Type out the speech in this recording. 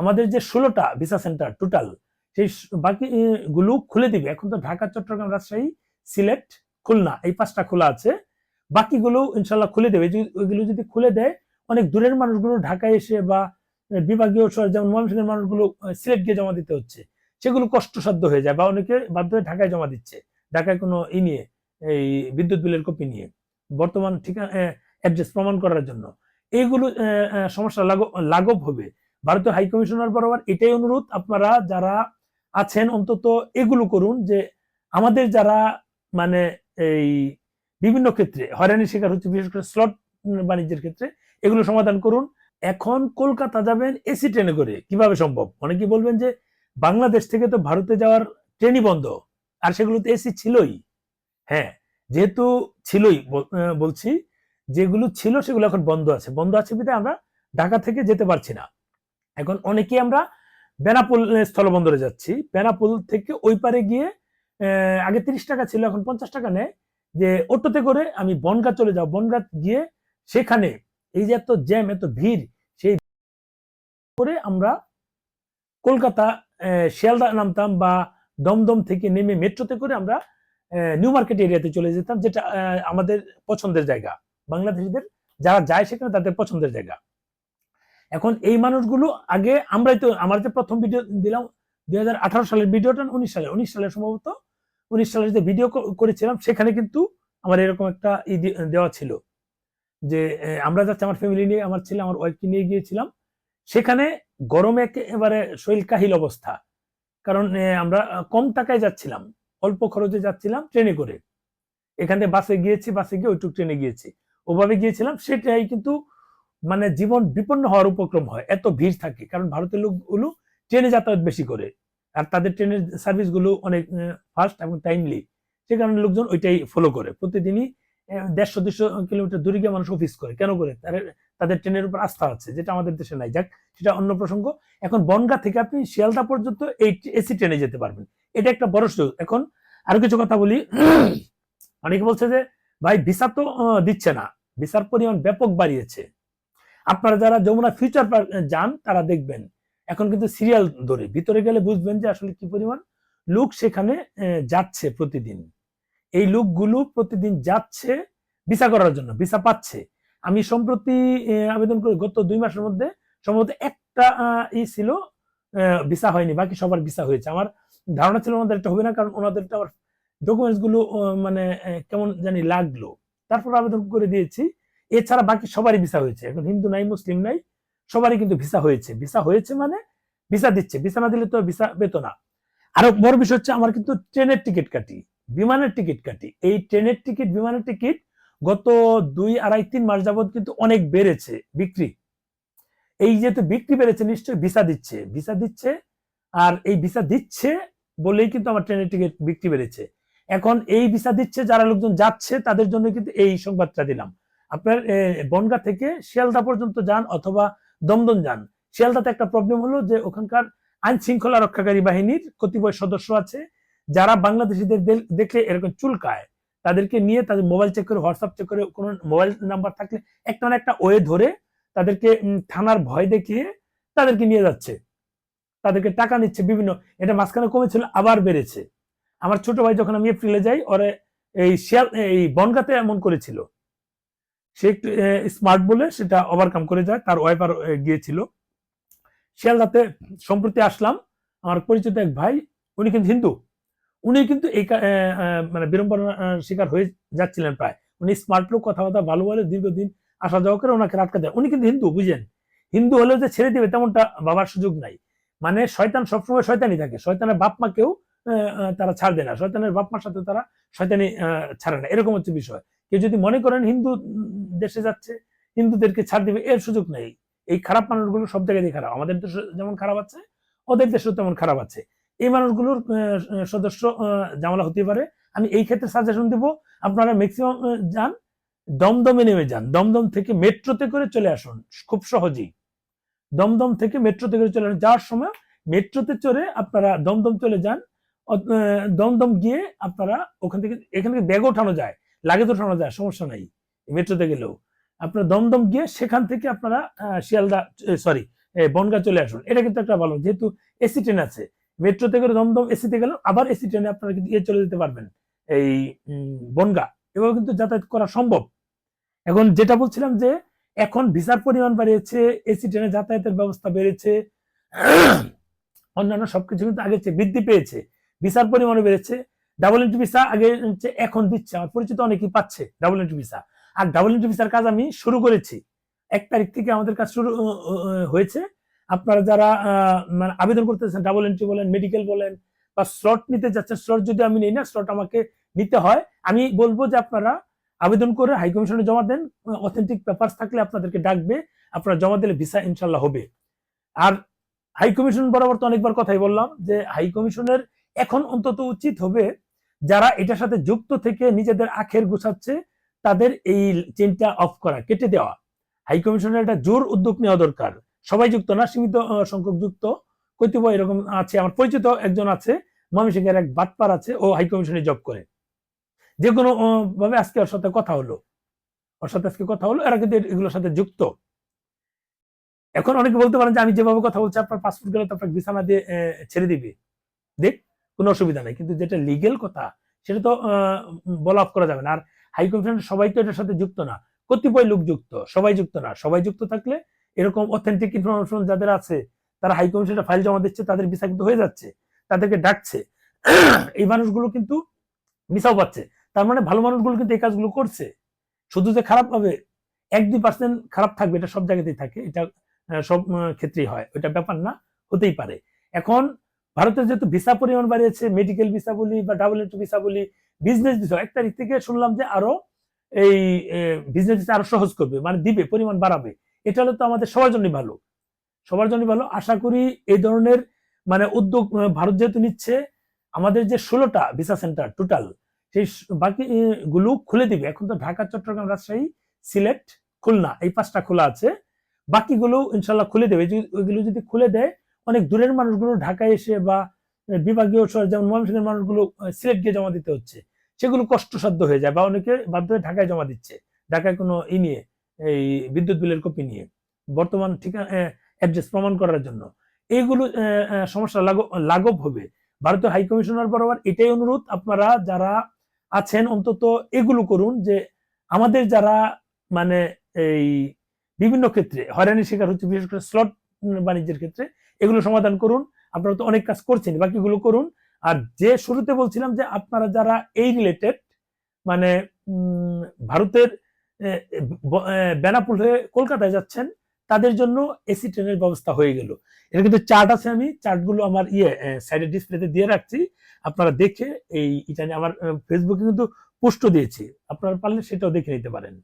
আমাদের যে ষোলোটা ভিসা সেন্টার টোটাল, সেই বাকি গুলো খুলে দিবে। এখন তো ঢাকা, চট্টগ্রাম রাজশাহী, সিলেট, খুলনা, এই পাঁচটা খোলা আছে। বাকিগুলো ইনশাল্লাহ খুলে দেবে। ওইগুলো যদি খুলে দেয়, অনেক দূরের মানুষগুলো ঢাকায় এসে বা বিভাগীয় শহর যেমন ময়মনসিংহের মানুষগুলো সিলেট গিয়ে জমা দিতে হচ্ছে। সেগুলো কষ্টসাধ্য হয়ে যায় বা অনেকে বাধ্য হয়ে ঢাকায় জমা দিচ্ছে। ঢাকায় কোনো ই নিয়ে, এই বিদ্যুৎ বিলের কপি নিয়ে, বর্তমান ঠিকানা অ্যাড্রেস প্রমাণ করার জন্য। এইগুলো সমস্যা লাঘব হবে। ভারতীয় হাই কমিশনার বরাবর এটাই অনুরোধ আপনারা যারা আছেন অন্তত এগুলো করুন যে আমাদের যারা মানে এই বিভিন্ন ক্ষেত্রে হয়রানির শিকার হচ্ছে, বিশেষ করে স্লট বাণিজ্যের ক্ষেত্রে, এগুলো সমাধান করুন। এখন কলকাতা যাবেন এসি ট্রেনে করে, কীভাবে সম্ভব? অনেকে বলবেন যে বাংলাদেশ থেকে তো ভারতে যাওয়ার ট্রেনই বন্ধ, আর সেগুলোতে এসি ছিলই। হ্যাঁ যেহেতু ছিলই বলছি, যেগুলো ছিল সেগুলো এখন বন্ধ আছে। বন্ধ আছে বিধায় আমরা ঢাকা থেকে যেতে পারছি না। এখন অনেকেই আমরা বেনাপুল স্থলবন্দরে যাচ্ছি। বেনাপুল থেকে ওই পারে গিয়ে আগে তিরিশ টাকা ছিল, এখন পঞ্চাশ টাকা নেয়। যে অটোতে করে আমি বনগাঁ চলে যাও বনগাঁ গিয়ে সেখানে এই যে এত জ্যাম, এত ভিড়, সেই করে আমরা কলকাতা শিয়ালদা নামতাম বা দমদম থেকে নেমে মেট্রোতে করে আমরা নিউ মার্কেট এরিয়াতে চলে যেতাম, যেটা আমাদের পছন্দের জায়গা। বাংলাদেশিদের যারা যায় সেখানে তাদের পছন্দের জায়গা। এখন এই মানুষগুলো আগে আমরাই তো, আমার যে প্রথম ভিডিও দিলাম দুই সালের ভিডিওটা উনিশ সালে উনিশ সালে সম্ভবত, উনিশ সালে যে ভিডিও করেছিলাম, সেখানে কিন্তু আমার এরকম একটা ই দেওয়া ছিল যে আমরা যাচ্ছি আমার ফ্যামিলি নিয়ে, আমার ছেলে, আমার ওয়াইফকে নিয়ে গিয়েছিলাম। সেখানে গরমে একেবারে শৈল কাহিল অবস্থা। কারণ আমরা কম টাকায় যাচ্ছিলাম, অল্প খরচে যাচ্ছিলাম ট্রেনে করে। এখান বাসে গিয়েছি, বাসে গিয়ে ওইটুক ট্রেনে গিয়েছি। ওভাবে গিয়েছিলাম, সেটাই কিন্তু মানে জীবন বিপন্ন হওয়ার উপক্রম হয়, এত ভিড় থাকে। কারণ ভারতের লোকগুলো ট্রেনে যাতায়াত বেশি করে, আর তাদের ট্রেনের সার্ভিসগুলো অনেক ফাস্ট এবং টাইমলি সে কারণে লোকজন ওইটাই ফলো করে। প্রতিদিনই দেড়শো দুশো কিলোমিটার দূরে গিয়ে মানুষ অফিস করে। কেন করে? তাদের ট্রেনের উপর আস্থা আছে, যেটা আমাদের দেশে নাই। যাক, সেটা অন্য প্রসঙ্গ। এখন বনগা থেকে আপনি শিয়ালদা পর্যন্ত এই এসি ট্রেনে যেতে পারবেন। এটা একটা বড় সুযোগ। এখন আরও কিছু কথা বলি। অনেকে বলছে যে, ভাই, ভিসা তো দিচ্ছে না। ভিসার পরিমাণ ব্যাপক বাড়িয়েছে। আপনারা যারা যমুনা ফিউচার পার্ক যান, তারা দেখবেন, এখন কিন্তু সিরিয়াল ধরে, ভিতরে গেলে বুঝবেন যে আসলে কি পরিমাণ লোক সেখানে যাচ্ছে প্রতিদিন। এই লোকগুলো প্রতিদিন যাচ্ছে, ভিসা করার জন্য, ভিসা পাচ্ছে। আমি সম্প্রতি আবেদন করে, গত দুই মাসের মধ্যে সম্ভবত একটা ই ছিল ভিসা হয়নি, বাকি সবার ভিসা হয়েছে। আমার ধারণা ছিল ওনাদের এটা হবে না, কারণ ওনাদেরটা আবার ডকুমেন্টসগুলো মানে কেমন জানি লাগল। তারপর আবেদন করে দিয়েছি এছাড়া বাকি সবারই ভিসা হয়েছে। এখন হিন্দু নাই, মুসলিম নাই, সবারই কিন্তু ভিসা হয়েছে। ভিসা হয়েছে মানে ভিসা দিচ্ছে। ভিসা না দিলে তো ভিসা পেত না। আরও বড় বিষয় হচ্ছে আমার কিন্তু ট্রেনের টিকিট কাটি, বিমানের টিকিট কাটি। এই ট্রেনের টিকিট, বিমানের টিকিট গত দুই আড়াই তিন মাস যাবত কিন্তু অনেক বেড়েছে, বিক্রি। এই যেহেতু বিক্রি বেড়েছে, নিশ্চয়ই ভিসা দিচ্ছে। ভিসা দিচ্ছে আর এই ভিসা দিচ্ছে বলেই কিন্তু আমার ট্রেনের টিকিট বিক্রি বেড়েছে। এখন এই ভিসা দিচ্ছে, যারা লোকজন যাচ্ছে তাদের জন্য কিন্তু এই সংবাদটা দিলাম। আপনার বনগা থেকে শিয়ালদা পর্যন্ত যান অথবা দমদম যান। শিয়ালদাতে একটা প্রবলেম হলো যে ওখানকার আইন শৃঙ্খলা রক্ষাকারী বাহিনীর কতিপয় সদস্য আছে, যারা বাংলাদেশিদের দেখলে এরকম চুলকায়। তাদেরকে নিয়ে তাদের মোবাইল চেক করে হোয়াটসঅ্যাপ চেক করে, কোনো মোবাইল নাম্বার থাকলে একটা না একটা ওয়ে ধরে তাদেরকে থানার ভয় দেখিয়ে তাদেরকে নিয়ে যাচ্ছে। তাদেরকে টাকা নিচ্ছে বিভিন্ন, এটা মাঝখানে কমেছিল, আবার বেড়েছে। আমার ছোট ভাই যখন আমি এপ্রিলে যাই, ওরে এই শিয়াল, এই বনগাতে এমন করেছিল। সে একটু স্মার্ট বলে সেটা ওভারকাম করে যায় তার ওয়াইফ আর আহ, গিয়েছিল। শিয়ালদাতে সম্প্রতি আসলাম আমার পরিচিত এক ভাই উনি কিন্তু হিন্দু। উনি কিন্তু এই মানে বিড়ম্বনার শিকার হয়ে যাচ্ছিলেন প্রায়। উনি স্মার্ট লোক কথাবার্তা ভালো বলে দীর্ঘদিন আসা যাওয়া করে ওনাকে আটকা দেয়। উনি কিন্তু হিন্দু বুঝেন? হিন্দু হলেও যে ছেড়ে দিবে তেমনটা বাবার সুযোগ নাই। মানে শয়তান সবসময় শয়তানই থাকে। শয়তানের বাপ আহ, আহ, তারা ছাড় দেয় না। শয়তানের বাপ মার সাথে তারা শয়তানি ছাড়ে না। এরকম হচ্ছে বিষয়। কেউ যদি মনে করেন হিন্দু দেশে যাচ্ছে, হিন্দুদেরকে ছাড় দিবে, এর সুযোগ নেই। এই খারাপ মানুষগুলো সব জায়গায় খারাপ। আমাদের দেশে যেমন খারাপ আছে, ওদের দেশেও তেমন খারাপ আছে। এই মানুষগুলোর সদস্য জামালা হতে পারে। আমি এই ক্ষেত্রে সাজেশন দিব, আপনারা ম্যাক্সিমাম যান, দমদমে নেমে যান। দমদম থেকে মেট্রোতে করে চলে আসুন, খুব সহজেই। দমদম থেকে মেট্রোতে করে চলে আসুন। যাওয়ার সময় মেট্রোতে চড়ে আপনারা দমদম চলে যান। দমদম গিয়ে আপনারা ওখান থেকে, এখান থেকে ব্যাগ ওঠানো যায়, লাগেজ ওঠানো যায়, সমস্যা নাই। মেট্রোতে গেলেও। আপনার দমদম গিয়ে সেখান থেকে আপনারা শিয়ালদা সরি বনগা চলে আসুন। এটা কিন্তু একটা ভালো, যেহেতু এসি ট্রেন আছে। মেট্রোতে থেকে দমদম এসিতে গেল আবার এসি ট্রেনে আপনারা কিন্তু ইয়ে চলে যেতে পারবেন। এই বনগা। এভাবে কিন্তু যাতায়াত করা সম্ভব। এখন যেটা বলছিলাম যে, এখন ভিসার পরিমাণ বাড়িয়েছে, এসি ট্রেনে যাতায়াতের ব্যবস্থা বেড়েছে, অন্যান্য সবকিছু কিন্তু আগের চেয়ে বৃদ্ধি পেয়েছে। ভিসার পরিমাণও বেড়েছে। ডাবল এন্ট্রি ভিসা আগে এখন দিচ্ছে। আমার পরিচিত অনেকেই পাচ্ছে ডাবল এন্ট্রি ভিসা আর ডাবল এন্ট্রি ভিসার কাজ আমি শুরু করেছি। এক তারিখ থেকে আমাদের কাজ শুরু হয়েছে। আপনারা যারা মানে আবেদন করতেছেন ডাবল এন্ট্রি বলেন মেডিকেল বলেন, বা স্লট নিতে যাচ্ছেন স্লট যদি আমি নেই না স্লট আমাকে নিতে হয়। আমি বলব যে আপনারা আবেদন করে হাই কমিশনে জমা দেন। অথেন্টিক পেপারস থাকলে আপনাদেরকে ডাকবে। আপনারা জমা দিলে ভিসা ইনশাল্লাহ হবে। আর হাই কমিশন বরাবর তো অনেকবার কথাই বললাম যে হাই কমিশনের এখন অন্তত উচিত হবে যারা এটার সাথে যুক্ত থেকে নিজেদের আখের গুছাচ্ছে তাদের এই চেনটা অফ করা, কেটে দেওয়া। হাই কমিশনের একটা জোর উদ্যোগ নেওয়া দরকার। সবাই যুক্ত না, সীমিত সংখ্যক যুক্ত। কতিপয় এরকম আছে, আমার পরিচিত একজন আছে, ময়মনসিংহের এক বাটপার আছে, ও হাই কমিশনে জব করে। যে কোনো ভাবে আজকে ওর সাথে কথা হলো। ওর সাথে আজকে কথা হলো, এরা কিন্তু এগুলোর সাথে যুক্ত। এখন অনেকে বলতে পারেন যে, আমি যেভাবে কথা বলছি, আপনার পাসপোর্ট গেলে তো আপনার বিছানা দিয়ে ছেড়ে দিবে। দেখ, কোনো অসুবিধা নেই। কিন্তু যেটা লিগেল কথা, সেটা তো বলা অফ করা যাবে না। আর হাই কমিশন সবাই তো এটার সাথে যুক্ত না। কতিপয় লোক যুক্ত, সবাই যুক্ত না। সবাই যুক্ত থাকলে এরকম অথেন্টিক ইনফরমেশন যাদের আছে, তারা হাই কমিশনে ফাইল জমা দিচ্ছে, তাদের ভিসা কিন্তু হয়ে যাচ্ছে, তাদেরকে ডাকছে। এই মানুষগুলো কিন্তু ভিসাও পাচ্ছে। তার মানে ভালো মানুষগুলো কিন্তু এই কাজগুলো করছে। শুধু যে খারাপ হবে, এক দুই পার্সেন্ট খারাপ থাকবে, এটা সব জায়গাতেই থাকে। এটা সব ক্ষেত্রেই হয়। ওইটা ব্যাপার না, হতেই পারে। এখন ভারতের যেহেতু ভিসা পরিমাণ বাড়িয়েছে মেডিকেল ভিসা বলি বা ডাবল এন্ট্রি ভিসা বলি বিজনেস ভিসা এক তারিখ থেকে শুনলাম যে আরও এই বিজনেস আরও সহজ করবে মানে দিবে, পরিমাণ বাড়াবে। এটা হলে তো আমাদের সবার জন্য ভালো। সবার জন্য ভালো। আশা করি এই ধরনের মানে উদ্যোগ ভারত যেহেতু নিচ্ছে, আমাদের যে ষোলোটা ভিসা সেন্টার টোটাল সেই বাকি গুলো খুলে দিবে। এখন তো ঢাকা, চট্টগ্রাম রাজশাহী, সিলেট, খুলনা, এই পাঁচটা খোলা আছে। বাকিগুলো ইনশাল্লাহ খুলে দেবে। ওইগুলো যদি খুলে দেয়, অনেক দূরের মানুষগুলো ঢাকায় এসে বা বিভাগীয় যেমন ময়মনসিংহের মানুষগুলো সিলেট গিয়ে জমা দিতে হচ্ছে। সেগুলো কষ্টসাধ্য হয়ে যায় বা অনেকে বাধ্য হয়ে ঢাকায় জমা দিচ্ছে। ঢাকায় কোনো ই নিয়ে, এই বিদ্যুৎ বিলের কপি নিয়ে, বর্তমান ঠিকানা অ্যাড্রেস প্রমাণ করার জন্য। এইগুলো সমস্যা লাঘব হবে। ভারতীয় হাই কমিশনার বরাবর এটাই অনুরোধ আপনারা যারা আছেন অন্তত এগুলো করুন যে আমাদের যারা মানে এই বিভিন্ন ক্ষেত্রে, হয়রানির শিকার হচ্ছে বিশেষ করে স্লট বাণিজ্যের ক্ষেত্রে, এগুলো সমাধান করুন। আপনারা তো অনেক কাজ করছেন বাকিগুলো করুন। আর যে শুরুতে বলছিলাম যে আপনারা যারা এই রিলেটেড মানে ভারতের বেনাপুল হয়ে কলকাতায় যাচ্ছেন, তাদের জন্য এসি ট্রেনের ব্যবস্থা হয়ে গেল। এটা কিন্তু চার্ট আছে আমি চার্টগুলো আমার ইয়ে সাইডে ডিসপ্লেতে দিয়ে রাখছি। আপনারা দেখে এই এটা আমার ফেসবুকে কিন্তু পোস্টও দিয়েছি। আপনারা পারলে সেটাও দেখে নিতে পারেন।